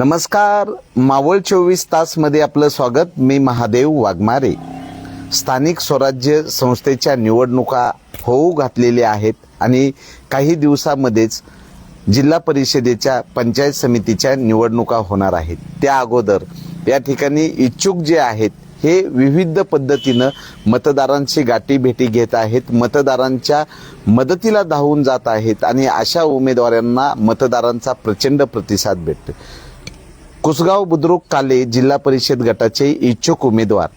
नमस्कार मावळ चोवीस तासमध्ये आपलं स्वागत. मी महादेव वाघमारे. स्थानिक स्वराज्य संस्थेच्या निवडणुका होऊ घातलेल्या आहेत आणि काही दिवसामध्येच जिल्हा परिषदेच्या पंचायत समितीच्या निवडणुका होणार आहेत. त्या अगोदर या ठिकाणी इच्छुक जे आहेत हे विविध पद्धतीनं मतदारांची गाठी भेटी घेत आहेत मतदारांच्या मदतीला धावून जात आहेत आणि अशा उमेदवारांना मतदारांचा प्रचंड प्रतिसाद भेटतो कुसगाव बुद्रुक काले जिल्हा परिषद गटाचे इच्छुक उमेदवार.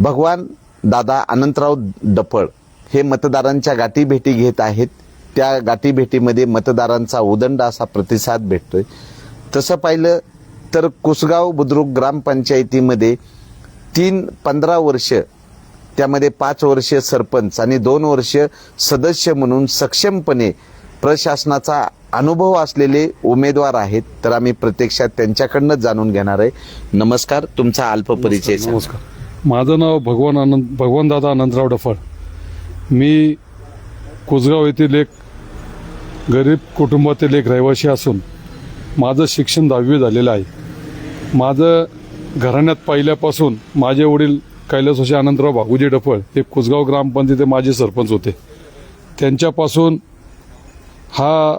भगवान दादा अनंतराव डफळ हे मतदारांच्या गाठी भेटी घेत आहेत. त्या गाठी भेटीमध्ये मतदारांचा उदंड असा प्रतिसाद भेटतोय. तसं पाहिलं तर कुसगाव बुद्रुक ग्रामपंचायतीमध्ये तीन पंधरा वर्ष त्यामध्ये पाच वर्ष सरपंच आणि दोन वर्ष सदस्य म्हणून सक्षमपणे प्रशासनाचा अनुभव असलेले उमेदवार आहेत तर आम्ही प्रत्यक्षात त्यांच्याकडनं जाणून घेणार आहे. नमस्कार तुमचा अल्प परिचय सांगा. नमस्कार. माझं नाव भगवान आनंद भगवानदादा अनंतराव डफळ. मी कुसगाव येथील एक गरीब कुटुंबातील एक रहिवासी असून माझं शिक्षण दहावी झालेलं आहे. माझं घराण्यात पहिल्यापासून माझे वडील कैलासोशी अनंतराव भागुजी डफळ हे कुसगाव ग्रामपंचायतीचे माजी सरपंच होते. त्यांच्यापासून हा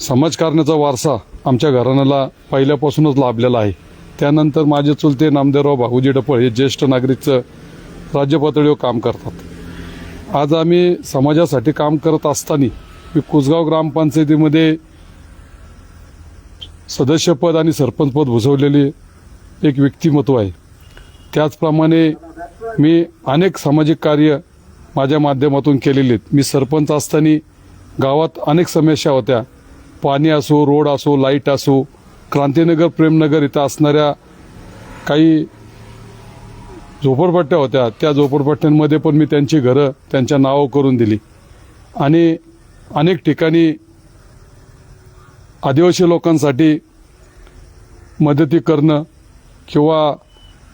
समाजकारणाचा वारसा आमच्या घराण्याला पहिल्यापासूनच लाभलेला आहे. त्यानंतर माझे चुलते नामदेवराव भागूजी डपळ हे ज्येष्ठ नागरिकचं राज्य पातळीवर काम करतात. आज आम्ही समाजासाठी काम करत असताना मी कुसगाव ग्रामपंचायतीमध्ये सदस्यपद आणि सरपंचपद भुजवलेले एक व्यक्तिमत्व आहे. त्याचप्रमाणे मी अनेक सामाजिक कार्य माझ्या माध्यमातून केलेले आहेत. मी सरपंच असताना गावात अनेक समस्या होत्या. पाणी असो रोड असो लाइट असो क्रांतीनगर प्रेमनगर इथं असणाऱ्या काही झोपडपट्ट्या होत्या. त्या झोपडपट्ट्यांमध्ये पण मी त्यांची घरं त्यांच्या नावं करून दिली. आणि अनेक ठिकाणी आदिवासी लोकांसाठी मदती करणं किंवा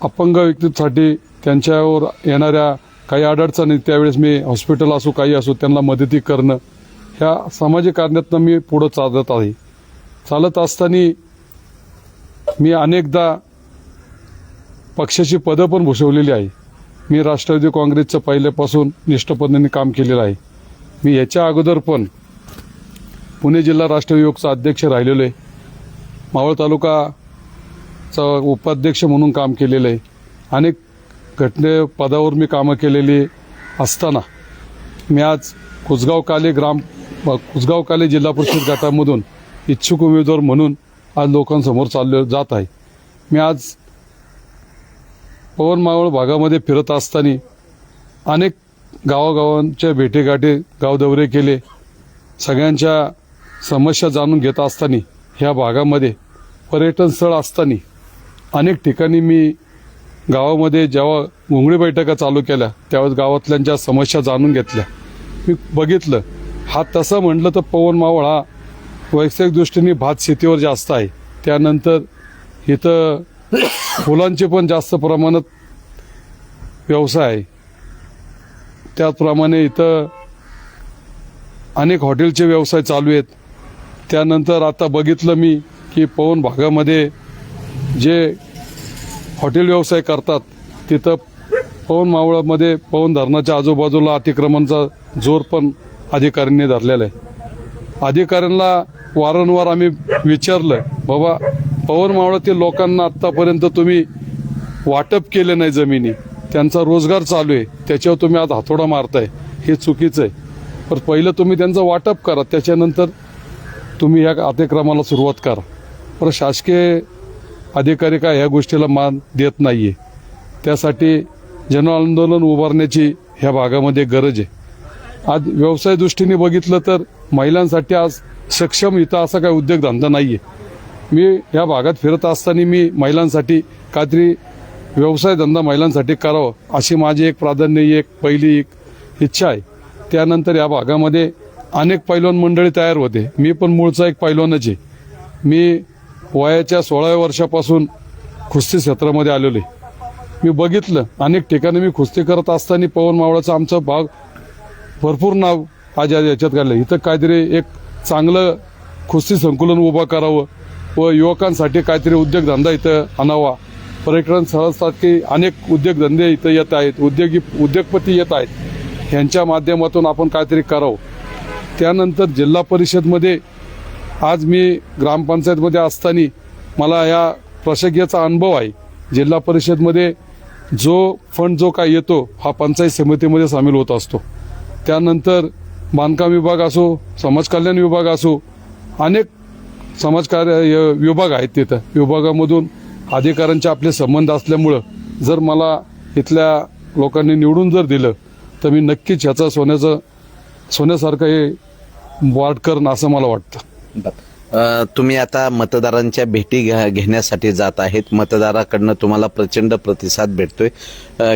अपंग व्यक्तीसाठी त्यांच्यावर येणाऱ्या काही अडचणी त्यावेळेस मी हॉस्पिटल असो काही असो त्यांना मदती करणं ह्या सामाजिक कार्यातनं मी पुढं चालत आहे. चालत असताना मी अनेकदा पक्षाची पदं पण भूषवलेली आहे. मी राष्ट्रवादी काँग्रेसचं पहिल्यापासून निष्ठपद्धतीने काम केलेलं आहे. मी याच्या अगोदर पण पुणे जिल्हा राष्ट्रीय युवकचा अध्यक्ष राहिलेलो आहे. मावळ तालुकाचा उपाध्यक्ष म्हणून काम केलेलं आहे. अनेक घटने पदावर मी कामं केलेली असताना मी आज कुसगाव काले ग्राम कुसगाव काले जिल्हा परिषद गटामधून इच्छुक उमेदवार म्हणून आज लोकांसमोर चालले जात आहे. मी आज पवन मावळ भागामध्ये फिरत असताना अनेक गावागावांच्या भेटीगाठी गावदौरे केले. सगळ्यांच्या समस्या जाणून घेत असताना ह्या भागामध्ये पर्यटन स्थळ असताना अनेक ठिकाणी मी गावामध्ये जेव्हा घोंगडी बैठका चालू केल्या त्यावेळेस गावातल्यांच्या समस्या जाणून घेतल्या. मी बघितलं हा तसं म्हटलं तर पवन मावळ हा वैयक्तिक दृष्टीने भात शेतीवर जास्त आहे. त्यानंतर इथं फुलांचे पण जास्त प्रमाणात व्यवसाय आहे. त्याचप्रमाणे इथं अनेक हॉटेलचे व्यवसाय चालू आहेत. त्यानंतर आता बघितलं मी की पवन भागामध्ये जे हॉटेल व्यवसाय करतात तिथं पवन मावळामध्ये पवन धरणाच्या आजूबाजूला अतिक्रमणचा जोर पण अधिकाऱ्यांनी धरलेला आहे. अधिकाऱ्यांना वारंवार आम्ही विचारलं बाबा पवन मावळातील लोकांना आत्तापर्यंत तुम्ही वाटप केले नाही जमिनी. त्यांचा रोजगार चालू आहे. त्याच्यावर तुम्ही आज हातोडा मारताय. हे चुकीचं आहे. पण पहिलं तुम्ही त्यांचं वाटप करा. त्याच्यानंतर तुम्ही ह्या अतिक्रमाला सुरुवात करा. पण शासकीय अधिकारी काय ह्या गोष्टीला मान देत नाही आहे त्यासाठी जन आंदोलन उभारण्याची ह्या भागामध्ये गरज आहे. आज व्यवसाय दृष्टीने बघितलं तर महिलांसाठी आज सक्षम इथं असा काही उद्योगधंदा नाहीये. मी या भागात फिरत असताना मी महिलांसाठी काहीतरी व्यवसाय धंदा महिलांसाठी करावं अशी माझी एक प्राधान्य एक पहिली एक इच्छा आहे. त्यानंतर या भागामध्ये अनेक पैलवान मंडळी तयार होते. मी पण मूळचा एक पैलवानच आहे. मी वयाच्या सोळाव्या वर्षापासून कुस्ती क्षेत्रामध्ये आलेलो आहे. मी बघितलं अनेक ठिकाणी मी कुस्ती करत असताना पवन मावळाचा आमचा भाग भरपूर नाव आज याच्यात काढलं इथं काहीतरी एक चांगलं खुस्ती संकुलन उभं करावं व युवकांसाठी काहीतरी उद्योगधंदा इथं आणावा. पर्यटन स्थळासाठी अनेक उद्योगधंदे इथं येत आहेत. उद्योगी उद्योगपती येत आहेत. ह्यांच्या माध्यमातून आपण काहीतरी करावं. त्यानंतर जिल्हा परिषदमध्ये आज मी ग्रामपंचायतमध्ये असताना मला या प्रशासकीयाचा अनुभव आहे. जिल्हा परिषदमध्ये जो फंड जो काय येतो हा पंचायत समितीमध्ये सामील होत असतो. त्यानंतर बांधकाम विभाग असो समाज कल्याण विभाग असो अनेक समाजकार्य विभाग आहेत तिथं. विभागामधून अधिकाऱ्यांचे आपले संबंध असल्यामुळं जर मला इथल्या लोकांनी निवडून जर दिलं तर मी नक्कीच ह्याचा सोन्याचं सोन्यासारखं हे वाट करणं असं मला वाटतं. तुम्ही आता मतदारांच्या भेटी घ्या- घेण्यासाठी जात आहेत. मतदाराकडनं तुम्हाला प्रचंड प्रतिसाद भेटतोय.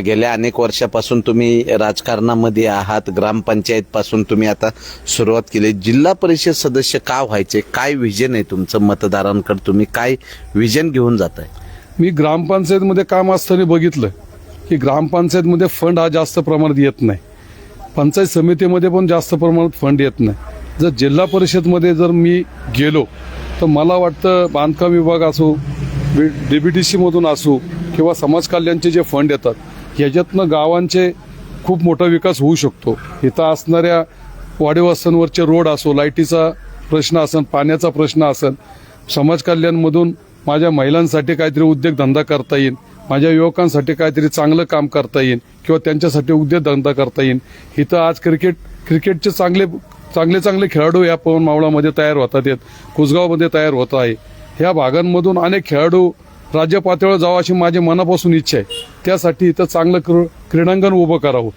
गेल्या अनेक वर्षापासून तुम्ही राजकारणामध्ये आहात. ग्रामपंचायत पासून तुम्ही आता सुरुवात केली. जिल्हा परिषद सदस्य का व्हायचे? काय विजन आहे तुमचं मतदारांकडे? तुम्ही काय विजन घेऊन जात आहे मी ग्रामपंचायतमध्ये काम असताना बघितलं की ग्रामपंचायतमध्ये फंड हा जास्त प्रमाणात येत नाही. पंचायत समितीमध्ये पण जास्त प्रमाणात फंड येत नाही. जर जिल्हा परिषदमध्ये जर मी गेलो तर मला वाटतं बांधकाम विभाग असो डी बी टी सीमधून असो किंवा समाज कल्याणचे जे फंड येतात ह्याच्यातनं गावांचे खूप मोठा विकास होऊ शकतो. इथं असणाऱ्या वाडीवस्त्यांवरचे रोड असो लाईटीचा प्रश्न असेल पाण्याचा प्रश्न असेल समाज कल्याणमधून माझ्या महिलांसाठी काहीतरी उद्योगधंदा करता येईल माझ्या युवकांसाठी काहीतरी चांगलं काम करता येईल किंवा त्यांच्यासाठी उद्योगधंदा करता येईल इथं आज क्रिकेट क्रिकेटचे चांगले चांगले चांगले खेळाडू या पवन मावळामध्ये तयार होतात आहेत कुसगावमध्ये तयार होत आहे. ह्या भागांमधून अनेक खेळाडू राज्य पातळीवर जावं अशी माझी मनापासून इच्छा आहे. त्यासाठी इथं चांगलं क्र- क्रीडांगण उभं करावं.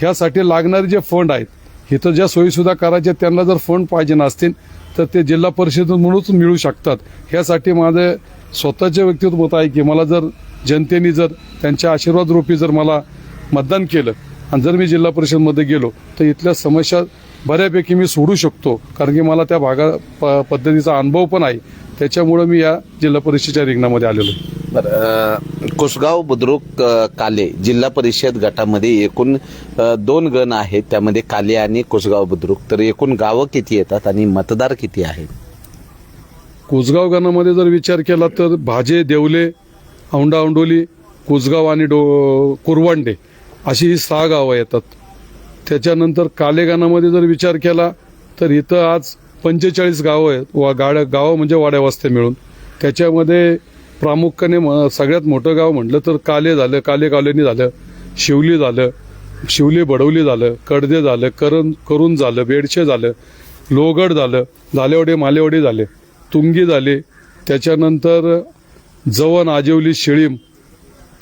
ह्यासाठी लागणारे जे फंड आहेत इथं ज्या सोयीसुद्धा करायच्या त्यांना जर फंड पाहिजे नसतील तर ते जिल्हा परिषदेमधूनच मिळू शकतात. ह्यासाठी माझं स्वतःचे व्यक्तित्व मत आहे की मला जर जनतेने जर त्यांच्या आशीर्वाद रूपी जर मला मतदान केलं आणि जर मी जिल्हा परिषदमध्ये गेलो तर इथल्या समस्या बऱ्यापैकी मी सोडू शकतो कारण की मला त्या भागा प- पद्धतीचा अनुभव पण आहे. त्याच्यामुळं मी या जिल्हा परिषदेच्या रिंगणामध्ये आलेलो बरं अ, कुसगाव बुद्रुक काले जिल्हा परिषद गटामध्ये एकूण दोन गण आहेत. त्यामध्ये काले आणि कुसगाव बुद्रुक. तर एकूण गावं किती येतात आणि मतदार किती आहेत? कुसगाव गणामध्ये जर विचार केला तर भाजे देवले औंडा औंडोली कुसगाव आणि डो कुरवांडे अशी ही सहा गावं येतात. त्याच्यानंतर कालेगानामध्ये जर विचार केला तर इथं आज पंचेचाळीस गावं आहेत. वा गाड्या गावं म्हणजे वाड्या वस्ते मिळून. त्याच्यामध्ये प्रामुख्याने म- सगळ्यात मोठं गाव म्हटलं तर काले झालं काले कॉलनी झालं शिवली झालं शिवली बडवली झालं कडदे झालं करण करून झालं बेडशे झालं लोगड झालं झालेवडे मालेवडे झाले तुंगी झाले. त्याच्यानंतर जवन आजिवली शिळीम.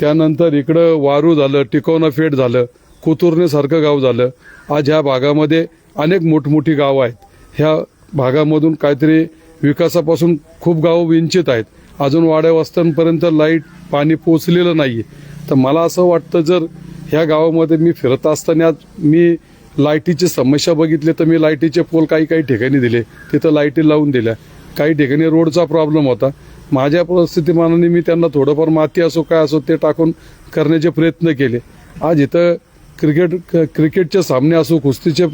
त्यानंतर इकडं वारू झालं टिकवणा फेट झालं. कुतुर्णेसारखं गाव झालं. आज ह्या भागामध्ये अनेक मोठमोठी गावं आहेत. ह्या भागामधून काहीतरी विकासापासून खूप गावं वंचित आहेत. अजून वाड्या वस्त्यांपर्यंत लाइट पाणी पोचलेलं नाही तर मला असं वाटतं जर ह्या गावामध्ये मी फिरत असताना आज मी लाईटीची समस्या बघितली तर मी लाईटीचे पोल काही काही ठिकाणी दिले. तिथं लाईटी लावून दिल्या. काही ठिकाणी रोडचा प्रॉब्लेम होता. माझ्या परिस्थितीमानाने मी त्यांना थोडंफार माती असो काय असो ते टाकून करण्याचे प्रयत्न केले. आज इथं क्रिकेट क- क्रिकेटचे सामने असो कुस्तीचे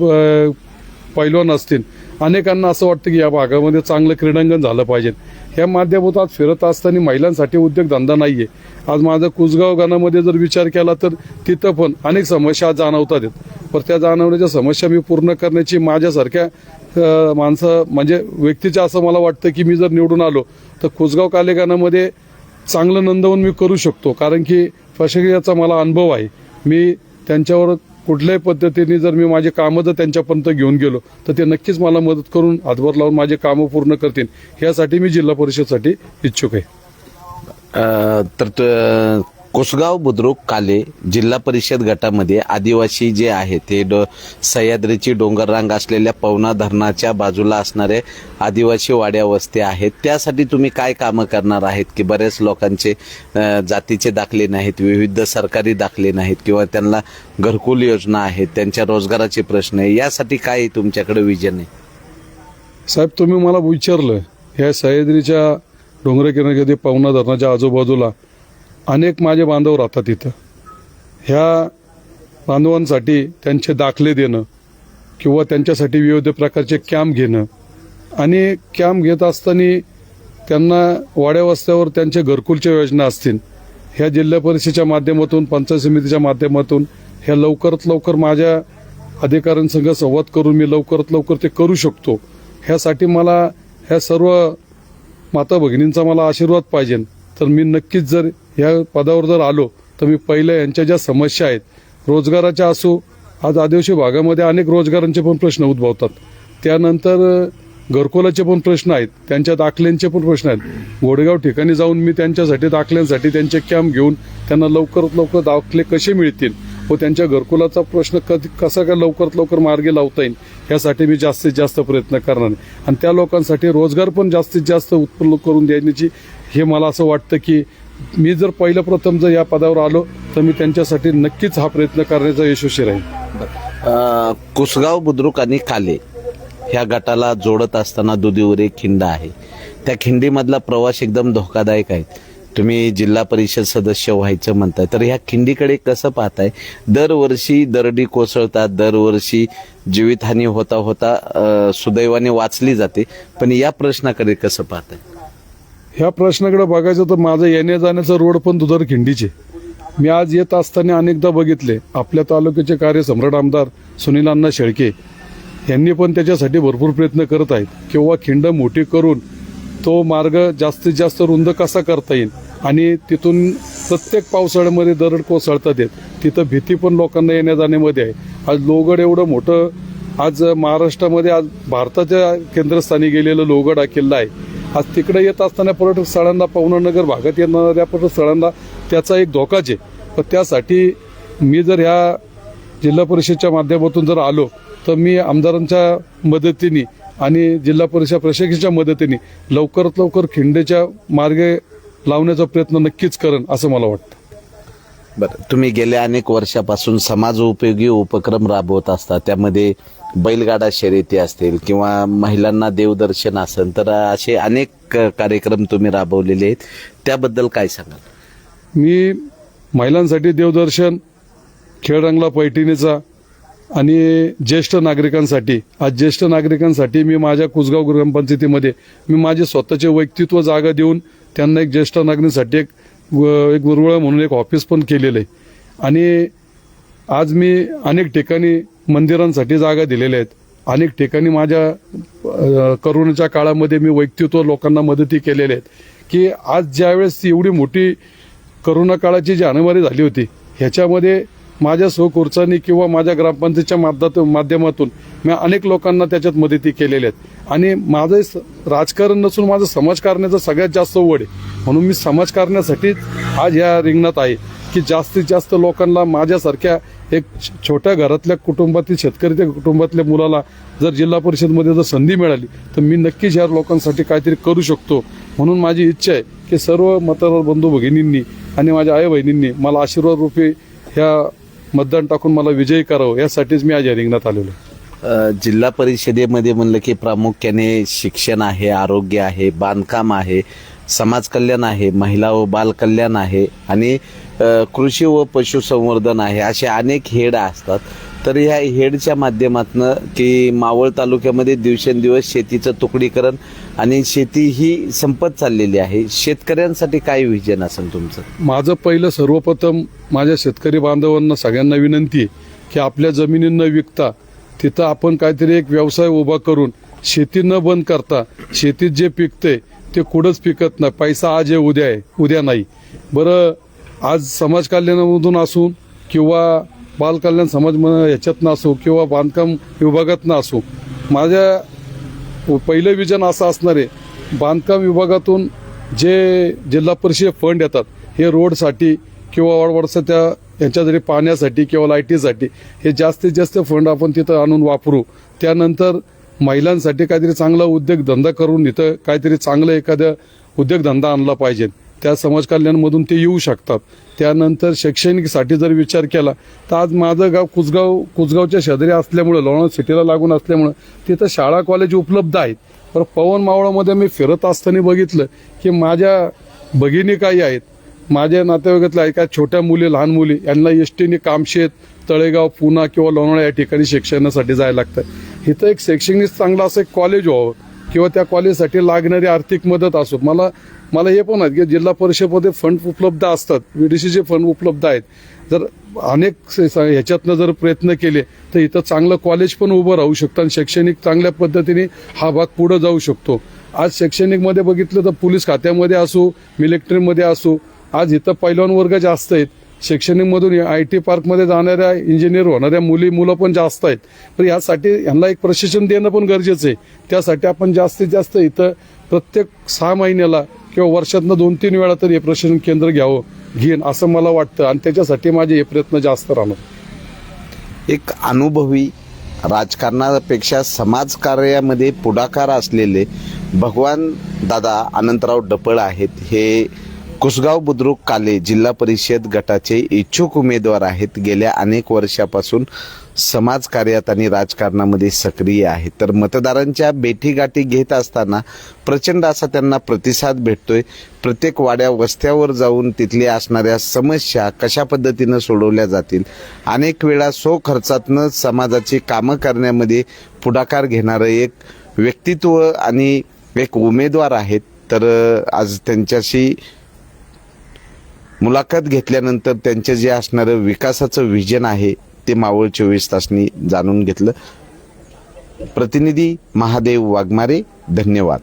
पैलवान असतील अनेकांना असं वाटतं की या भागामध्ये चांगलं क्रीडांगण झालं पाहिजे. या माध्यमातून आज फिरत असताना महिलांसाठी उद्योगधंदा नाही आहे आज माझं कुसगाव गानामध्ये जर विचार केला तर तिथं पण अनेक समस्या जाणवतात आहेत. पण त्या जाणवण्याच्या समस्या मी पूर्ण करण्याची माझ्यासारख्या माणसं म्हणजे व्यक्तीच्या असं मला वाटतं की मी जर निवडून आलो तर कुसगाव कालेगानामध्ये चांगलं नंदवून मी करू शकतो. कारण की प्रशासकीयाचा मला अनुभव आहे. मी त्यांच्यावर कुठल्याही पद्धतीने जर मी माझे कामं जर त्यांच्यापर्यंत घेऊन गेलो तर ते नक्कीच मला मदत करून हातभार लावून माझे कामं पूर्ण करतील. ह्यासाठी मी जिल्हा परिषदसाठी इच्छुक आहे. तर त- कुसगाव बुद्रुक काले जिल्हा परिषद गटामध्ये आदिवासी जे आहेत ते डो सह्याद्रीची डोंगर रांग असलेल्या पवना धरणाच्या बाजूला असणारे आदिवासी वाड्या वस्ती आहेत. त्यासाठी तुम्ही काय कामं करणार आहेत की बऱ्याच लोकांचे जातीचे दाखले नाहीत विविध सरकारी दाखले नाहीत किंवा त्यांना घरकुल योजना आहेत त्यांच्या रोजगाराचे प्रश्न आहे यासाठी काय तुमच्याकडे विजन आहे? साहेब तुम्ही मला विचारलं ह्या सह्याद्रीच्या डोंगर किनारी पवना धरणाच्या आजूबाजूला अनेक माझे बांधव राहतात इथं. ह्या बांधवांसाठी त्यांचे दाखले देणं किंवा त्यांच्यासाठी विविध प्रकारचे कॅम्प घेणं आणि कॅम्प घेत असताना त्यांना वाड्या वस्त्यावर त्यांच्या घरकुलच्या योजना असतील. ह्या जिल्हा परिषदेच्या माध्यमातून पंचायत समितीच्या माध्यमातून ह्या लवकरात लवकर माझ्या अधिकाऱ्यांसंग संवाद करून मी लवकरात लवकर ते करू शकतो. ह्यासाठी मला ह्या सर्व माता भगिनींचा मला आशीर्वाद पाहिजे. तर मी नक्कीच जर ह्या पदावर जर आलो तर मी पहिल्या यांच्या ज्या समस्या आहेत रोजगाराच्या असो आज आदिवासी भागामध्ये अनेक रोजगारांचे पण प्रश्न उद्भवतात. त्यानंतर घरकुलाचे पण प्रश्न आहेत त्यांच्या दाखल्यांचे पण प्रश्न आहेत. घोडगाव ठिकाणी जाऊन मी त्यांच्यासाठी दाखल्यांसाठी त्यांचे कॅम्प घेऊन त्यांना लवकरात लवकर दाखले कसे मिळतील व त्यांच्या घरकुलाचा प्रश्न कधी कसा काय लवकरात लवकर मार्गी लावता येईल यासाठी मी जास्तीत जास्त प्रयत्न करणार आणि त्या लोकांसाठी रोजगार पण जास्तीत जास्त उत्पन्न करून देण्याची हे मला असं वाटतं की मी जर पहिलं प्रथम जर या पदावर आलो तर मी त्यांच्यासाठी नक्कीच हा प्रयत्न करण्याचा यशस्वी राहील कुसगाव बुद्रुक आणि काले ह्या गटाला जोडत असताना दुधीवर एक खिंड आहे. त्या खिंडीमधला प्रवास एकदम धोकादायक आहे. तुम्ही जिल्हा परिषद सदस्य व्हायचं म्हणताय तर ह्या खिंडीकडे कसं पाहताय? दरवर्षी दरडी कोसळतात दरवर्षी जीवितहानी होता होता सुदैवाने वाचली जाते पण या प्रश्नाकडे कसं पाहताय? ह्या प्रश्नाकडे बघायचं तर माझं येण्या जाण्याचा रोड पण दुधार खिंडीचे. मी आज येत असताना अनेकदा बघितले. आपल्या तालुक्याचे कार्य सम्राट आमदार सुनील अण्णा शेळके यांनी पण त्याच्यासाठी भरपूर प्रयत्न करत आहेत. किंवा खिंड मोठी करून तो मार्ग जास्तीत जास्त रुंद कसा करता येईल? आणि तिथून प्रत्येक पावसाळ्यामध्ये दरड कोसळतात येत. तिथं भीती पण लोकांना येण्या जाण्यामध्ये आहे. आज लोगड एवढं मोठं आज महाराष्ट्रामध्ये आज भारताच्या केंद्रस्थानी गेलेलं लोगड हा किल्ला आहे. आज तिकडे येत असताना पर्यटक स्थळांना पवनानगर भागात येणाऱ्या पर्यटक स्थळांना त्याचा एक धोकाच आहे पण त्यासाठी मी जर ह्या जिल्हा परिषदच्या माध्यमातून जर आलो तर मी आमदारांच्या मदतीने आणि जिल्हा परिषद प्रशासकीच्या मदतीने लवकरात लवकर खिंडेच्या मार्गे लावण्याचा प्रयत्न नक्कीच करेन असं मला वाटतं. बरं तुम्ही गेल्या अनेक वर्षापासून समाज उपयोगी उपक्रम राबवत असता त्यामध्ये बैलगाडा शर्यती असतील किंवा महिलांना देवदर्शन असेल तर असे अनेक कार्यक्रम तुम्ही राबवलेले आहेत. त्याबद्दल काय सांगाल? मी महिलांसाठी देवदर्शन खेळरंगला पैठणीचा आणि ज्येष्ठ नागरिकांसाठी आज ज्येष्ठ नागरिकांसाठी मी माझ्या कुसगाव ग्रामपंचायतीमध्ये मी माझे स्वतःचे व्यक्तित्व जागा देऊन त्यांना एक ज्येष्ठ नागरिकांसाठी एक एक गुरुवळ म्हणून एक ऑफिस पण केलेलं आहे. आणि आज मी अनेक ठिकाणी मंदिरांसाठी जागा दिलेल्या आहेत. अनेक ठिकाणी माझ्या करोनाच्या काळामध्ये मी वैयक्तिक लोकांना मदती केलेल्या आहेत. की आज ज्यावेळेस एवढी मोठी करोना काळाची जी अनिवार्य झाली होती ह्याच्यामध्ये माझ्या स्वखुर्चानी किंवा माझ्या ग्रामपंचायतच्या माध्यमातून माध्यमातून मी अनेक लोकांना त्याच्यात मदती केलेल्या आहेत. आणि माझं स- राजकारण नसून माझं समाजकारण्याचं सगळ्यात जास्त ओढ आहे. म्हणून मी समाजकारण्यासाठीच आज ह्या रिंगणात आहे की जास्तीत जास्त लोकांना माझ्यासारख्या एक छोट्या घरातल्या कुटुंबातील शेतकरी त्या कुटुंबातल्या मुलाला जर जिल्हा परिषदमध्ये जर संधी मिळाली तर मी नक्कीच या लोकांसाठी काहीतरी करू शकतो म्हणून माझी इच्छा आहे की सर्व मतदार बंधू भगिनींनी आणि माझ्या आई बहिणींनी मला आशीर्वाद रूपे ह्या मतदान टाकून मला विजयी करावं यासाठीच मी आज या रिंगणात आलेलो आहे. जिल्हा परिषदेमध्ये म्हणलं की प्रामुख्याने शिक्षण आहे आरोग्य आहे बांधकाम आहे समाज कल्याण आहे महिला व बालकल्याण आहे आणि कृषी व पशुसंवर्धन आहे असे अनेक हेड असतात. तर ह्या हेडच्या माध्यमातून की मावळ तालुक्यामध्ये दिवसेंदिवस शेतीचं तुकडीकरण आणि शेती ही संपत चाललेली आहे. शेतकऱ्यांसाठी काय विजन असेल तुमचं? माझं पहिलं सर्वप्रथम माझ्या शेतकरी बांधवांना सगळ्यांना विनंती आहे की आपल्या जमिनींना विकता. तिथं आपण काहीतरी एक व्यवसाय उभा करून शेती न बंद करता शेतीत जे पिकते ते कुठंच पिकत नाही. पैसा आज आहे उद्या आहे उद्या नाही. बरं आज समाज कल्याणामधून असून किंवा बालकल्याण समाज ह्याच्यातनं असो किंवा बांधकाम विभागातनं असो माझ्या पहिलं विजन असं असणार आहे बांधकाम विभागातून जे जिल्हा परिषद फंड येतात हे रोडसाठी किंवा वाढवाडचं त्या यांच्या जरी पाण्यासाठी किंवा लाईटीसाठी हे जास्तीत जास्त फंड आपण तिथं आणून वापरू. त्यानंतर महिलांसाठी काहीतरी चांगला उद्योगधंदा करून इथं काहीतरी चांगलं एखादं उद्योगधंदा आणला पाहिजे. त्या समाज कल्याणमधून ते येऊ शकतात. त्यानंतर शैक्षणिकसाठी जर विचार केला तर आज माझं गाव कुसगाव कुसगावच्या शेजारी असल्यामुळं लोणार सिटीला लागून असल्यामुळं तिथं शाळा कॉलेज उपलब्ध आहेत. पण पवन मावळामध्ये मी फिरत असताना बघितलं की माझ्या भगिनी काही आहेत. माझ्या नातेवाईकातल्या आहेत काय छोट्या मुली लहान मुली यांना एस टीने कामशेत तळेगाव पुणा किंवा लोणावळा या ठिकाणी शिक्षणासाठी जायला लागतं. इथं एक शैक्षणिक चांगलं असं एक कॉलेज व्हावं किंवा त्या कॉलेजसाठी लागणारी आर्थिक मदत असो. मला मला हे पण आहेत की जिल्हा परिषदमध्ये फंड उपलब्ध असतात. व्हीडीसीचे फंड उपलब्ध आहेत. जर अनेक स- ह्याच्यातनं जर प्रयत्न केले तर इथं चांगलं कॉलेज पण उभं राहू शकतं आणि शैक्षणिक चांगल्या पद्धतीने हा भाग पुढे जाऊ शकतो. आज शैक्षणिकमध्ये बघितलं तर पोलीस खात्यामध्ये असो मिलिटरीमध्ये असो आज इथं पैलवान वर्ग जास्त आहेत शैक्षणिकमधून आय टी पार्कमध्ये जाणाऱ्या इंजिनियर होणाऱ्या मुली मुलं पण जास्त आहेत. तर यासाठी यांना एक प्रशिक्षण देणं पण गरजेचं आहे. त्यासाठी आपण जास्तीत जास्त इथं प्रत्येक सहा महिन्याला किंवा वर्षातनं दोन तीन वेळा तरी हे प्रशिक्षण केंद्र घ्यावं घेईन असं मला वाटतं. आणि त्याच्यासाठी माझे हे प्रयत्न जास्त राहणार. एक अनुभवी राजकारणापेक्षा समाजकार्यामध्ये पुढाकार असलेले भगवान दादा अनंतराव डपळ आहेत. हे कुसगाव बुद्रुक काले जिल्हा परिषद गटाचे इच्छुक उमेदवार आहेत. गेल्या अनेक वर्षापासून समाजकार्यात आणि राजकारणामध्ये सक्रिय आहेत. तर मतदारांच्या बेठीगाठी घेत असताना प्रचंड असा त्यांना प्रतिसाद भेटतोय. प्रत्येक वाड्या वस्त्यावर जाऊन तिथल्या असणाऱ्या समस्या कशा पद्धतीनं सोडवल्या जातील? अनेक वेळा सो खर्चातनं समाजाची कामं करण्यामध्ये पुढाकार घेणारं एक व्यक्तित्व आणि एक उमेदवार आहेत. तर आज त्यांच्याशी मुलाखत घेतल्यानंतर त्यांचे जे असणारं विकासाचं व्हिजन आहे ते मावळ चोवीस तासनी जाणून घेतलं. प्रतिनिधी महादेव वाघमारे धन्यवाद.